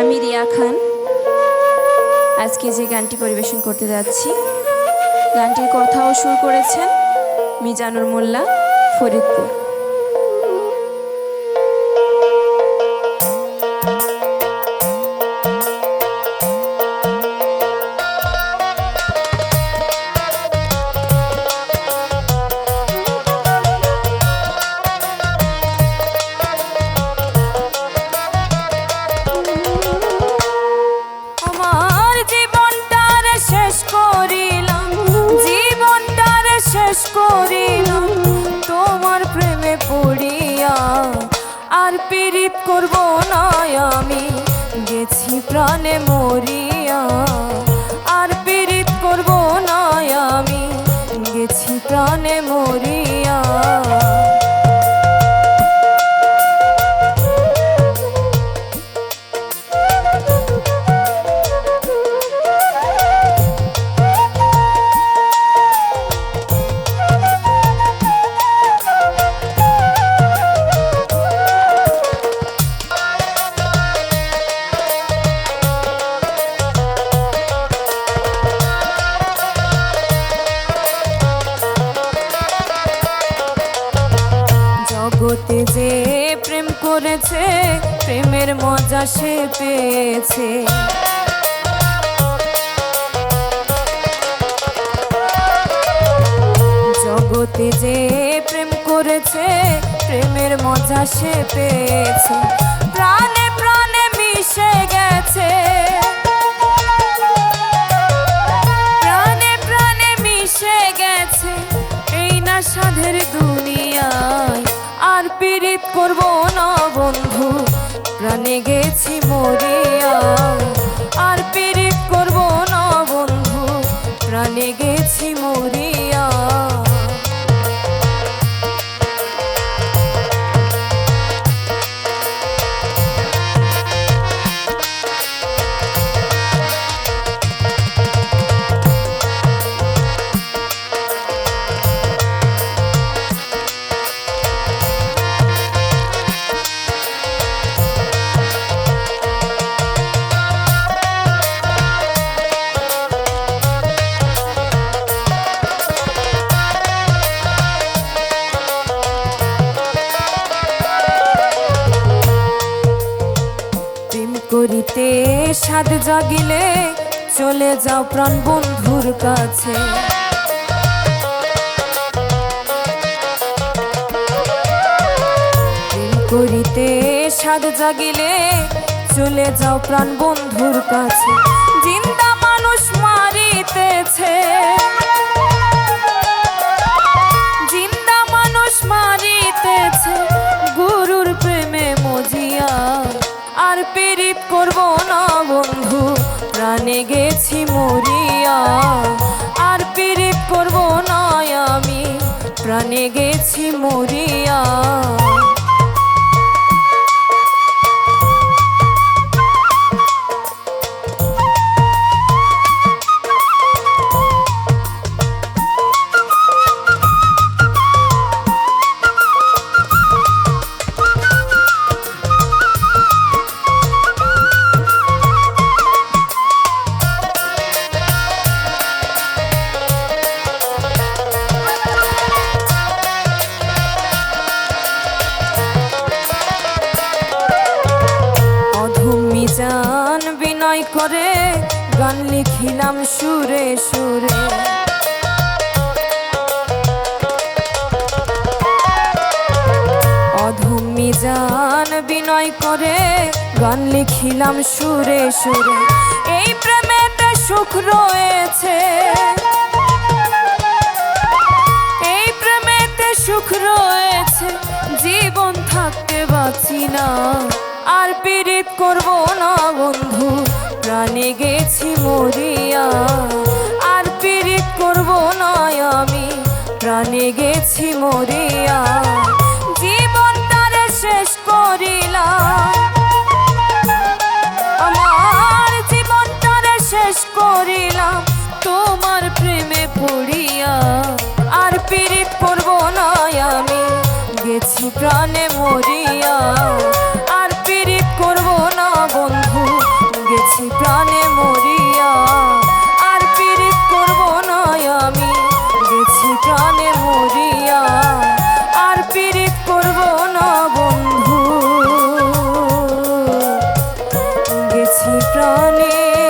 আমি রিয়া খান। আজকে যে গানটি পরিবেশন করতে যাচ্ছি, গানটির কথাও শুরু করেছেন মিজানুর মোল্লা ফরিদপুর। প্রাণে মরিয়া করেছে, প্রেমের মজা সে পেয়েছে। জগতে যে প্রেম করেছে, প্রেমের মজা সে পেয়েছে। প্রাণে প্রাণে মিশে গেছে। করব না বন্ধু? প্রাণে গেছি মরিয়া করিতে সাদ জাগিলে চলে যাও প্রাণ বন্ধুর কাছে। করিতে সাদ জাগিলে চলে যাও প্রাণ বন্ধুর কাছে। আর পেরিত করব না, বন্ধু। প্রাণে গেছি মরিয়া। আর পেরিত করব না আমি। প্রাণে গেছি মরিয়া। করে, গান লিখিলাম সুরে সুরে। অধমি বিনয় করে, গান লিখিলাম সুরে সুরে। এই প্রেমেতে সুখ রয়েছে। এই প্রেমেতে সুখ রয়েছে। জীবন থাকতে বাঁচি না। আর পীড়িত করব না বন্ধু। প্রাণে গেছি মরিয়া, আর পীড়িত করব না আমি। প্রাণে গেছি মরিয়া, জীবন শেষ করিলাম। আমার জীবনটারে শেষ করিলাম। তোমার প্রেমে পড়িয়া, আর পীড়িত করব না আমি। গেছি প্রাণে মরিয়া আছে প্রাণে।